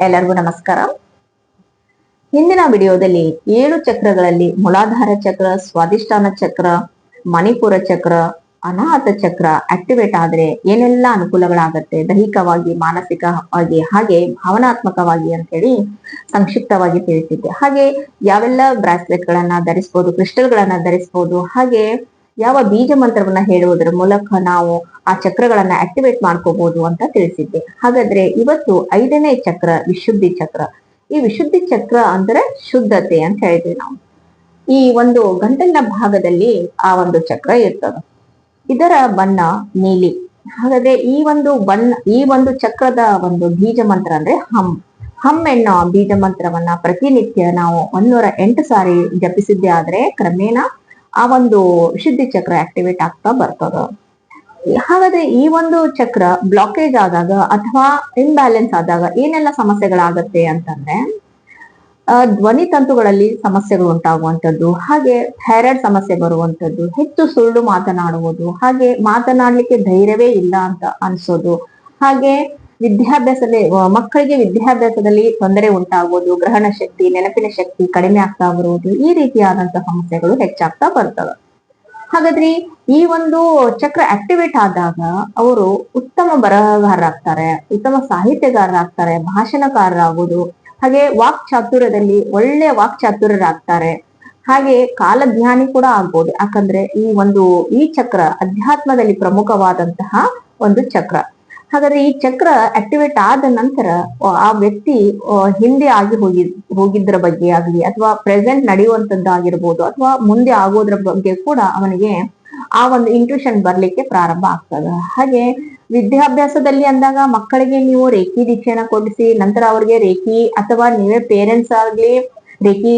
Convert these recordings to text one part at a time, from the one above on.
ಎಲ್ಲರಿಗೂ ನಮಸ್ಕಾರ. ಹಿಂದಿನ ವಿಡಿಯೋದಲ್ಲಿ ಏಳು ಚಕ್ರಗಳಲ್ಲಿ ಮೂಲಾಧಾರ ಚಕ್ರ ಸ್ವಾದಿಷ್ಠಾನ ಚಕ್ರ, ಮಣಿಪುರ ಚಕ್ರ, ಅನಾಹತ ಚಕ್ರ ಆಕ್ಟಿವೇಟ್ ಆದ್ರೆ ಏನೆಲ್ಲ ಅನುಕೂಲಗಳಾಗತ್ತೆ? ದೈಹಿಕವಾಗಿ, ಮಾನಸಿಕವಾಗಿ, ಹಾಗೆ ಭಾವನಾತ್ಮಕವಾಗಿ ಅಂತ ಹೇಳಿ ಸಂಕ್ಷಿಪ್ತವಾಗಿ ತಿಳಿಸಿದ್ದೆ. ಹಾಗೆ ಯಾವೆಲ್ಲ ಬ್ರಾಸ್ಲೆಟ್ ಗಳನ್ನ ಧರಿಸಬಹುದು ಕ್ರಿಸ್ಟಲ್ ಗಳನ್ನ ಧರಿಸಬಹುದು ಹಾಗೆ ಯಾವ ಬೀಜ ಮಂತ್ರವನ್ನ ಹೇಳುವುದರ ಮೂಲಕ ನಾವು ಆ ಚಕ್ರಗಳನ್ನ ಆಕ್ಟಿವೇಟ್ ಮಾಡ್ಕೋಬಹುದು ಅಂತ ತಿಳಿಸಿದ್ದೆ. ಹಾಗಾದ್ರೆ ಇವತ್ತು ಐದನೇ ಚಕ್ರ, ವಿಶುದ್ಧಿ ಚಕ್ರ. ಈ ವಿಶುದ್ಧಿ ಚಕ್ರ ಅಂದ್ರೆ ಶುದ್ಧತೆ ಅಂತ ಹೇಳಿದ್ವಿ ನಾವು. ಈ ಒಂದು ಗಂಟಲಿನ ಭಾಗದಲ್ಲಿ ಆ ಒಂದು ಚಕ್ರ ಇರ್ತದೆ. ಇದರ ಬಣ್ಣ ನೀಲಿ. ಹಾಗಾದ್ರೆ ಈ ಒಂದು ಬಣ್ಣ, ಈ ಒಂದು ಚಕ್ರದ ಒಂದು ಬೀಜ ಮಂತ್ರ ಅಂದ್ರೆ ಹಮ್. ಹಮ್ ಎನ್ನೋ ಬೀಜ ಮಂತ್ರವನ್ನ ಪ್ರತಿನಿತ್ಯ ನಾವು ಒಂದೂರ ಎಂಟು ಸಾರಿ ಜಪಿಸಿದ್ದೆ ಆದ್ರೆ ಕ್ರಮೇಣ ಆ ಒಂದು ಶುದ್ಧಿ ಚಕ್ರ ಆಕ್ಟಿವೇಟ್ ಆಗ್ತಾ ಬರ್ತದ? ಹಾಗಾದ್ರೆ ಈ ಒಂದು ಚಕ್ರ ಬ್ಲಾಕೇಜ್ ಆದಾಗ ಅಥವಾ ಇಂಬ್ಯಾಲೆನ್ಸ್ ಆದಾಗ ಏನೆಲ್ಲ ಸಮಸ್ಯೆಗಳಾಗತ್ತೆ ಅಂತಂದ್ರೆ ಧ್ವನಿ ತಂತುಗಳಲ್ಲಿ ಸಮಸ್ಯೆಗಳು ಉಂಟಾಗುವಂಥದ್ದು, ಹಾಗೆ ಥೈರಾಯ್ಡ್ ಸಮಸ್ಯೆ ಬರುವಂಥದ್ದು, ಹೆಚ್ಚು ಸುಳ್ಳು ಮಾತನಾಡುವುದು, ಹಾಗೆ ಮಾತನಾಡ್ಲಿಕ್ಕೆ ಧೈರ್ಯವೇ ಇಲ್ಲ ಅಂತ ಅನ್ಸೋದು, ಹಾಗೆ ವಿದ್ಯಾಭ್ಯಾಸದಲ್ಲಿ ಮಕ್ಕಳಿಗೆ ವಿದ್ಯಾಭ್ಯಾಸದಲ್ಲಿ ತೊಂದರೆ ಉಂಟಾಗುವುದು, ಗ್ರಹಣ ಶಕ್ತಿ, ನೆನಪಿನ ಶಕ್ತಿ ಕಡಿಮೆ ಆಗ್ತಾ ಬರುವುದು, ಈ ರೀತಿಯಾದಂತಹ ಸಮಸ್ಯೆಗಳು ಹೆಚ್ಚಾಗ್ತಾ ಬರ್ತವೆ. ಹಾಗಾದ್ರೆ ಈ ಒಂದು ಚಕ್ರ ಆಕ್ಟಿವೇಟ್ ಆದಾಗ ಅವರು ಉತ್ತಮ ಬರಹಗಾರರಾಗ್ತಾರೆ, ಉತ್ತಮ ಸಾಹಿತ್ಯಗಾರರಾಗ್ತಾರೆ, ಭಾಷಣಕಾರರಾಗುವುದು, ಹಾಗೆ ವಾಕ್ ಚಾತುರ್ಯದಲ್ಲಿ ಒಳ್ಳೆ ವಾಕ್ ಚಾತುರ್ಯರಾಗ್ತಾರೆ. ಹಾಗೆ ಕಾಲಜ್ಞಾನಿ ಕೂಡ ಆಗ್ಬೋದು, ಯಾಕಂದ್ರೆ ಈ ಒಂದು ಈ ಚಕ್ರ ಅಧ್ಯಾತ್ಮದಲ್ಲಿ ಪ್ರಮುಖವಾದಂತಹ ಒಂದು ಚಕ್ರ. ಹಾಗಾದ್ರೆ ಈ ಚಕ್ರ ಆಕ್ಟಿವೇಟ್ ಆದ ನಂತರ, ಆ ವ್ಯಕ್ತಿ ಹಿಂದೆ ಆಗಿ ಹೋಗಿ ಹೋಗಿದ್ರ ಬಗ್ಗೆ ಆಗ್ಲಿ ಅಥವಾ ಪ್ರೆಸೆಂಟ್ ನಡೆಯುವಂತದ್ದಾಗಿರ್ಬೋದು ಅಥವಾ ಮುಂದೆ ಆಗೋದ್ರ ಬಗ್ಗೆ ಕೂಡ ಅವನಿಗೆ ಆ ಒಂದು ಇಂಟ್ಯೂಷನ್ ಬರ್ಲಿಕ್ಕೆ ಪ್ರಾರಂಭ ಆಗ್ತದೆ. ಹಾಗೆ ವಿದ್ಯಾಭ್ಯಾಸದಲ್ಲಿ ಅಂದಾಗ ಮಕ್ಕಳಿಗೆ ನೀವು ರೇಖಿ ದೀಕ್ಷೆಯನ್ನ ಕೊಡಿಸಿ, ನಂತರ ಅವ್ರಿಗೆ ರೇಖಿ ಅಥವಾ ನೀವೇ ಪೇರೆಂಟ್ಸ್ ಆಗ್ಲಿ ರೇಖಿ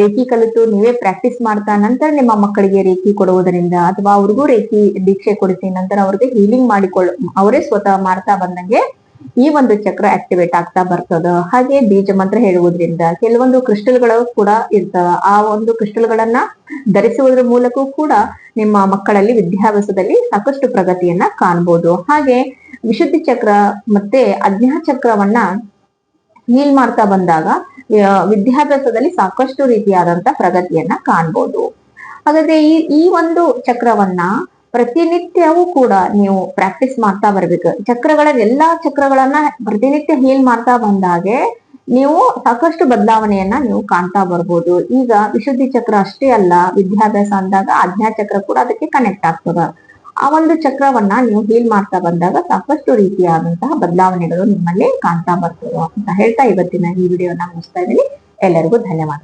ರೇಖಿ ಕಲಿತು ನೀವೇ ಪ್ರಾಕ್ಟೀಸ್ ಮಾಡ್ತಾ ನಂತರ ನಿಮ್ಮ ಮಕ್ಕಳಿಗೆ ರೇಖಿ ಕೊಡುವುದರಿಂದ ಅಥವಾ ಅವ್ರಿಗೂ ರೇಖಿ ದೀಕ್ಷೆ ಕೊಡಿಸಿ ನಂತರ ಅವ್ರಿಗೆ ಹೀಲಿಂಗ್ ಮಾಡಿಕೊಳ್ಳ, ಅವರೇ ಸ್ವತಃ ಮಾಡ್ತಾ ಬಂದಂಗೆ ಈ ಒಂದು ಚಕ್ರ ಆಕ್ಟಿವೇಟ್ ಆಗ್ತಾ ಬರ್ತದ. ಹಾಗೆ ಬೀಜ ಮಂತ್ರ ಹೇಳುವುದರಿಂದ ಕೆಲವೊಂದು ಕ್ರಿಸ್ಟಲ್ಗಳು ಕೂಡ ಇರ್ತವ. ಆ ಒಂದು ಕ್ರಿಸ್ಟಲ್ಗಳನ್ನ ಧರಿಸುವುದರ ಮೂಲಕವೂ ಕೂಡ ನಿಮ್ಮ ಮಕ್ಕಳಲ್ಲಿ ವಿದ್ಯಾಭ್ಯಾಸದಲ್ಲಿ ಸಾಕಷ್ಟು ಪ್ರಗತಿಯನ್ನ ಕಾಣ್ಬೋದು. ಹಾಗೆ ವಿಶುದ್ಧಿ ಚಕ್ರ ಮತ್ತೆ ಅಜ್ಞಾ ಚಕ್ರವನ್ನ ಹೀಲ್ ಮಾಡ್ತಾ ಬಂದಾಗ ವಿದ್ಯಾಭ್ಯಾಸದಲ್ಲಿ ಸಾಕಷ್ಟು ರೀತಿಯಾದಂತ ಪ್ರಗತಿಯನ್ನ ಕಾಣ್ಬೋದು. ಹಾಗಾದ್ರೆ ಈ ಈ ಒಂದು ಚಕ್ರವನ್ನ ಪ್ರತಿನಿತ್ಯವೂ ಕೂಡ ನೀವು ಪ್ರಾಕ್ಟೀಸ್ ಮಾಡ್ತಾ ಬರ್ಬೇಕು. ಚಕ್ರಗಳ, ಎಲ್ಲಾ ಚಕ್ರಗಳನ್ನ ಪ್ರತಿನಿತ್ಯ ಹೀಲ್ ಮಾಡ್ತಾ ಬಂದಾಗೆ ನೀವು ಸಾಕಷ್ಟು ಬದಲಾವಣೆಯನ್ನ ನೀವು ಕಾಣ್ತಾ ಬರ್ಬೋದು. ಈಗ ವಿಶುದ್ಧಿ ಚಕ್ರ ಅಷ್ಟೇ ಅಲ್ಲ, ವಿದ್ಯಾಭ್ಯಾಸ ಅಂದಾಗ ಆಜ್ಞಾ ಚಕ್ರ ಕೂಡ ಅದಕ್ಕೆ ಕನೆಕ್ಟ್ ಆಗ್ತದ. ಆ ಒಂದು ಚಕ್ರವನ್ನ ನೀವು ಹೀಲ್ ಮಾಡ್ತಾ ಬಂದಾಗ ಸಾಕಷ್ಟು ರೀತಿಯಾದಂತಹ ಬದಲಾವಣೆಗಳು ನಿಮ್ಮಲ್ಲಿ ಕಾಣ್ತಾ ಬರ್ತವೆ ಅಂತ ಹೇಳ್ತಾ ಇವತ್ತಿನ ಈ ವಿಡಿಯೋನ ಮುಗಿಸ್ತಾ ಇದ್ದೀನಿ. ಎಲ್ಲರಿಗೂ ಧನ್ಯವಾದ